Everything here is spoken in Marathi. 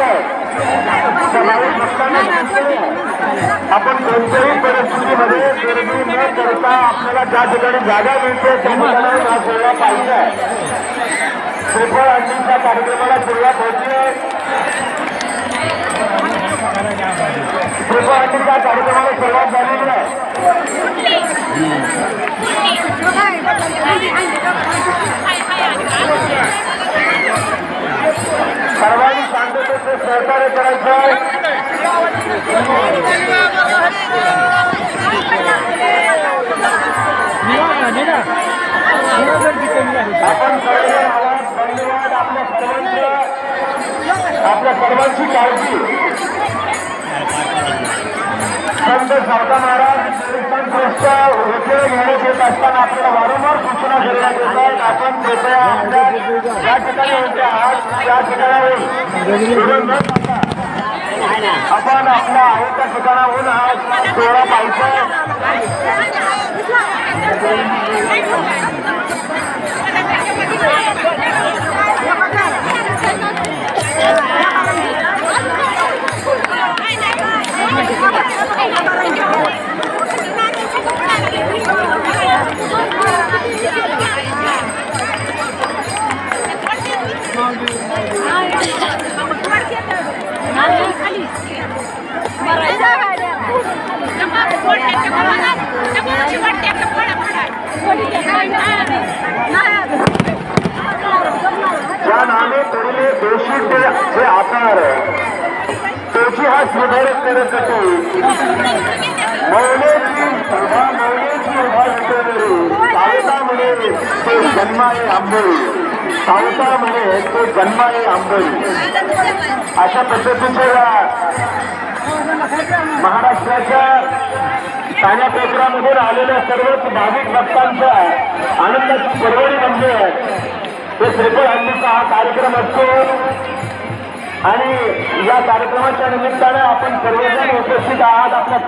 आहे त्या भाविक आपण कोणत्याही परिस्थितीमध्ये गर्दी न करता आपल्याला ज्या ठिकाणी जागा मिळते त्या ठिकाणी हा सोहळा पाहिजे. श्रीफळ अंडीच्या कार्यक्रमाला सुरुवात होती. श्रीफळ अंडीच्या कार्यक्रमाला सुरुवात सहकार्य करायचं आपण सर्वजण आलात धन्यवाद. आपल्या सर्वांचं आपल्या सर्वांची काळजी. संत सावता महाराज कीर्तन ट्रस्ट घेण्यात येत असताना आपल्याला वारंवार सूचना करण्यात येत आहेत आपण कृपया आपल्या ज्या ठिकाणी होते त्या आपण आपल्या आहे त्या ठिकाणाहून आज सोहळा पाहिजे. ज्या नामे पडले दोषी ते जे आकार तोची हा सुधारक करत होतो. मौलेची उभा मौलेची उभा विटवली म्हणे ते जन्माने आंबोळी. सावता म्हणे तो जन्माने आंबोळी अशा पद्धतीच्या या महाराष्ट्राच्या कानाकोपऱ्यामधून आलेल्या सर्वच भाविक भक्तांच्या आनंदाची परवडी म्हणजे ते श्रीफळ हल्लीचा हा कार्यक्रम असतो. आणि या कार्यक्रमाच्या निमित्तानं आपण सर्वजण उपस्थित आहात आपल्या